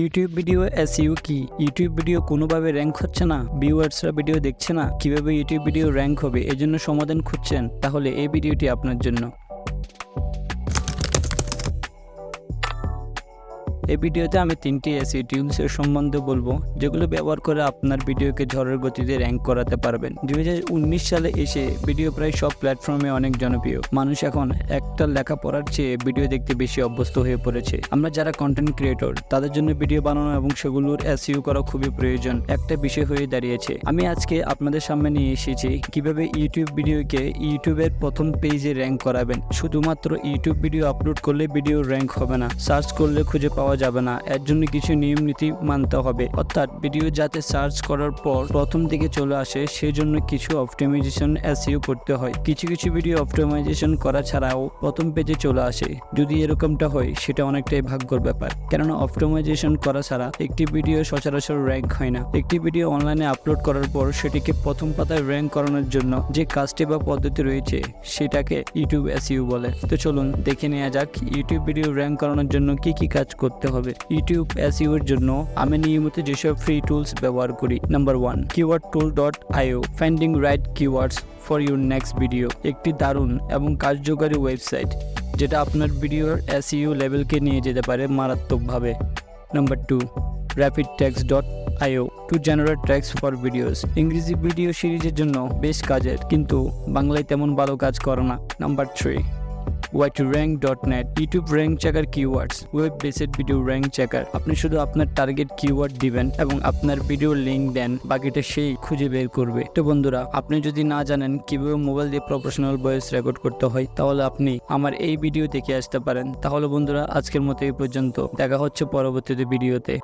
YouTube video এসইউ কি? YouTube video কোনোভাবে র্যাঙ্ক হচ্ছে না? ভিউয়ার্সরা ভিডিও দেখছে না? কীভাবে ইউটিউব ভিডিও র্যাঙ্ক হবে? এজন্য সমাধান খুঁজছেন? তাহলে এই ভিডিওটি আপনার জন্য। এই ভিডিওতে আমি তিনটি এসি টিউলসের সম্বন্ধে বলব, যেগুলো ব্যবহার করে আপনার ভিডিওকে ঝড়ের গতিতে র্যাঙ্ক করাতে পারবেন। দু হাজার উনিশ সালে এসে ভিডিও প্রায় সব প্ল্যাটফর্মে অনেক জনপ্রিয়। মানুষ এখন একটা লেখা পড়ার চেয়ে ভিডিও দেখতে বেশি অভ্যস্ত হয়ে পড়েছে। আমরা যারা কন্টেন্ট ক্রিয়েটর তাদের জন্য ভিডিও বানানো এবং সেগুলোর এসইউ করা খুবই প্রয়োজন, একটা বিষয় হয়ে দাঁড়িয়েছে। আমি আজকে আপনাদের সামনে নিয়ে এসেছি কীভাবে ইউটিউব ভিডিওকে ইউটিউবের প্রথম পেজে র্যাঙ্ক করাবেন। শুধুমাত্র ইউটিউব ভিডিও আপলোড করলে ভিডিও র্যাঙ্ক হবে না। সার্চ করলে খুঁজে পাওয়া যাবে না। এর জন্য কিছু নিয়ম নীতি মানতে হবে। অর্থাৎ ভিডিও যাতে সার্চ করার পর প্রথম দিকে চলে আসে, সেজন্য কিছু অপটিমাইজেশন এসইউ করতে হয়। কিছু কিছু ভিডিও অপটিমাইজেশন করা ছাড়াও প্রথম পেজে চলে আসে। যদি এরকমটা হয়, সেটা অনেকটাই ভাগ্যর ব্যাপার। কেননা অপটিমাইজেশন করা ছাড়া একটি ভিডিও সচরাচর র্যাঙ্ক হয় না। একটি ভিডিও অনলাইনে আপলোড করার পর সেটিকে প্রথম পাতায় র্যাঙ্ক করানোর জন্য যে কাজটি বা পদ্ধতি রয়েছে, সেটাকে ইউটিউব এসইউ বলে। তো চলুন দেখে নেওয়া যাক ইউটিউব ভিডিও র্যাঙ্ক করানোর জন্য কি কি কাজ করতে হবে। ইউটিউব এসইউ এর জন্য আমি নিয়মিত যেসব ফ্রি টুলস ব্যবহার করি। Number one keyword tool dot IO finding right keywords for your next video একটি দারুণ এবং কার্যকারী ওয়েবসাইট যেটা আপনার ভিডিওর এসইউ লেভেলকে নিয়ে যেতে পারে মারাত্মকভাবে। Number two rapid tags dot IO to generate tags for videos ইংরেজি ভিডিও সিরিজের জন্য বেশ কাজের, কিন্তু বাংলায় তেমন ভালো কাজ করে না। Number three YT rank dot net YouTube rank checker keywords web based video rank checker আপনি শুধু আপনার টার্গেট কিওয়ার্ড দিবেন এবং আপনার ভিডিওর লিঙ্ক দেন, বাকিটা সেই খুঁজে বের করবে। তো বন্ধুরা, আপনি যদি না জানেন কীভাবে মোবাইল দিয়ে প্রফেশনাল ভয়েস রেকর্ড করতে হয়, তাহলে আপনি আমার এই ভিডিও দেখে আসতে পারেন। তাহলে বন্ধুরা, আজকের মতো এই পর্যন্ত। দেখা হচ্ছে পরবর্তীতে ভিডিওতে